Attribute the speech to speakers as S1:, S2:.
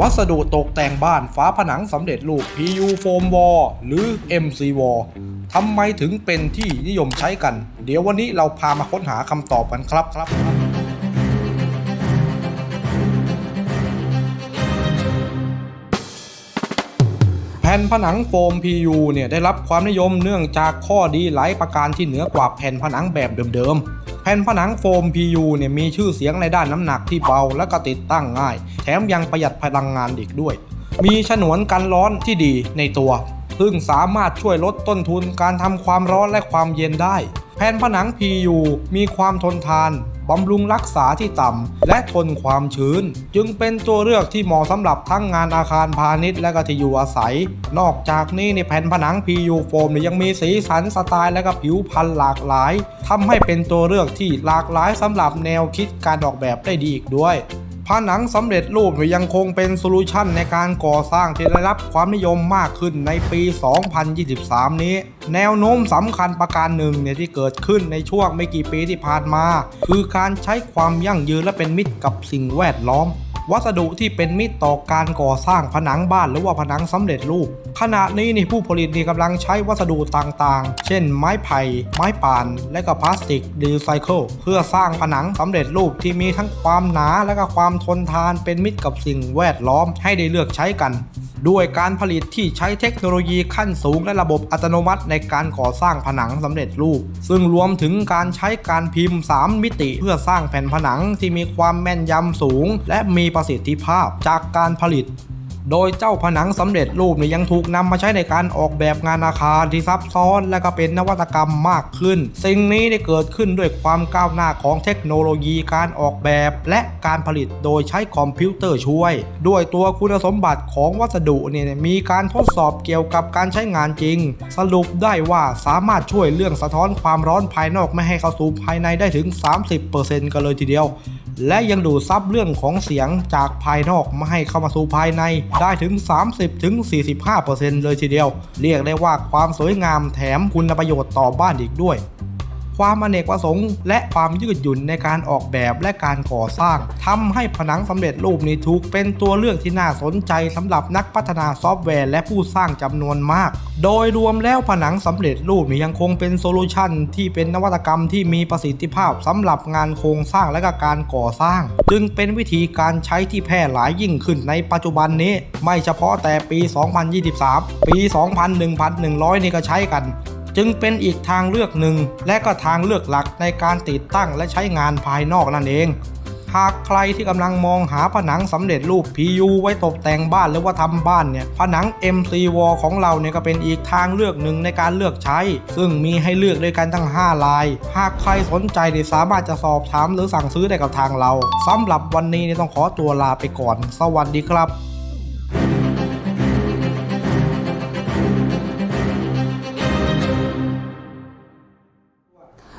S1: วัสดุตกแต่งบ้านฝาผนังสำเร็จรูป PU Foam Wall หรือ MC Wall ทำไมถึงเป็นที่นิยมใช้กัน เดี๋ยววันนี้เราพามาค้นหาคำตอบกันครับครับ ผ่นผนังโฟม PU เนี่ยได้รับความนิยมเนื่องจากข้อดีหลายประการที่เหนือกว่าแผ่นผนังแบบเดิมๆ แผ่นผนังโฟม PU เนี่ยมีชื่อเสียงในด้านน้ำหนักที่เบาและก็ติดตั้งง่าย แถมยังประหยัดพลังงานอีกด้วย มีฉนวนกันร้อนที่ดีในตัว ซึ่งสามารถช่วยลดต้นทุนการทำความร้อนและความเย็นได้ ผ่นผนัง PU มีความทนทานบำรุงรักษาที่ต่ำ และทนความชื้น จึงเป็นตัวเลือกที่เหมาะสำหรับทั้งงานอาคารพาณิชย์และก็ที่อยู่อาศัย นอกจากนี้ในแผ่นผนัง PU โฟมยยังมีสีสันสไตล์และก็ผิวพรรณหลากหลายทำให้เป็นตัวเลือกที่หลากหลายสำหรับแนวคิดการออกแบบได้ดีอีกด้วย ผนังสำเร็จรูปยยังคงเป็นโซลูชันในการก่อสร้างที่ได้รับความนิยมมากขึ้นในปี 2023 นี้ แนวโน้มสำคัญประการหนึ่งเนี่ยที่เกิดขึ้นในช่วงไม่กี่ปีที่ผ่านมา คือการใช้ความยั่งยืนและเป็นมิตรกับสิ่งแวดล้อม วัสดุที่เป็นมิตรต่อการก่อสร้างผนังบ้านหรือว่าผนังสำเร็จรูป ขณะนี้นี่ผู้ผลิตนี่กำลังใช้วัสดุต่างๆ เช่น ไม้ไผ่ ไม้ป่าน และก็พลาสติกรีไซเคิลเพื่อสร้างผนังสำเร็จรูปที่มีทั้งความหนาและก็ความทนทานเป็นมิตรกับสิ่งแวดล้อมให้ได้เลือกใช้กัน ด้วยการผลิตที่ใช้เทคโนโลยีขั้นสูงและระบบอัตโนมัติในการก่อสร้างผนังสำเร็จรูป ซึ่งรวมถึงการใช้การพิมพ์ 3 มิติเพื่อสร้างแผ่นผนังที่มีความแม่นยำสูง และมีประสิทธิภาพจากการผลิต โดยเจ้าผนังสำเร็จรูปเนี่ยยังถูกนำมาใช้ในการออกแบบงานอาคารที่ซับซ้อนและก็เป็นนวัตกรรมมากขึ้น สิ่งนี้ได้เกิดขึ้นด้วยความก้าวหน้าของเทคโนโลยีการออกแบบ และการผลิตโดยใช้คอมพิวเตอร์ช่วย ด้วยตัวคุณสมบัติของวัสดุเนี่ยมีการทดสอบเกี่ยวกับการใช้งานจริง สรุปได้ว่าสามารถช่วยเรื่องสะท้อนความร้อนภายนอกไม่ให้เข้าสู่ภายในได้ถึง 30%กันเลยทีเดียว และยังดูดซับเรื่องของเสียงจากภายนอกไม่ให้เข้ามาสู่ภายในได้ถึง 30-45%เลยทีเดียว เรียกได้ว่าความสวยงามแถมคุณประโยชน์ต่อบ้านอีกด้วย ความอเนกประสงค์ และความยืดหยุ่นในการออกแบบและการก่อสร้างทำให้ผนังสำเร็จรูปนี้ถูกเป็นตัวเลือกที่น่าสนใจสำหรับนักพัฒนาซอฟต์แวร์และผู้สร้างจำนวนมาก โดยรวมแล้วผนังสำเร็จรูปนี้ยังคงเป็นโซลูชันที่เป็นนวัตกรรมที่มีประสิทธิภาพสำหรับงานโครงสร้างและก็การก่อสร้าง จึงเป็นวิธีการใช้ที่แพร่หลายยิ่งขึ้นในปัจจุบันนี้ ไม่เฉพาะแต่ปี 2023 ปี2100 นี่ก็ใช้กัน จึงเป็นอีกทางเลือกหนึ่ง และก็ทางเลือกหลักในการติดตั้งและใช้งานภายนอกนั่นเอง หากใครที่กำลังมองหาผนังสำเร็จรูป PU ไว้ตกแต่งบ้านหรือว่าทำบ้านเนี่ย ผนัง MC Wall ของเราเนี่ยก็เป็นอีกทางเลือกหนึ่งในการเลือกใช้ ซึ่งมีให้เลือกด้วยกันทั้ง 5 ลาย หากใครสนใจเนี่ยสามารถจะสอบถามหรือสั่งซื้อได้กับทางเราสำหรับวันนี้เนี่ยต้องขอตัวลาไปก่อน สวัสดีครับ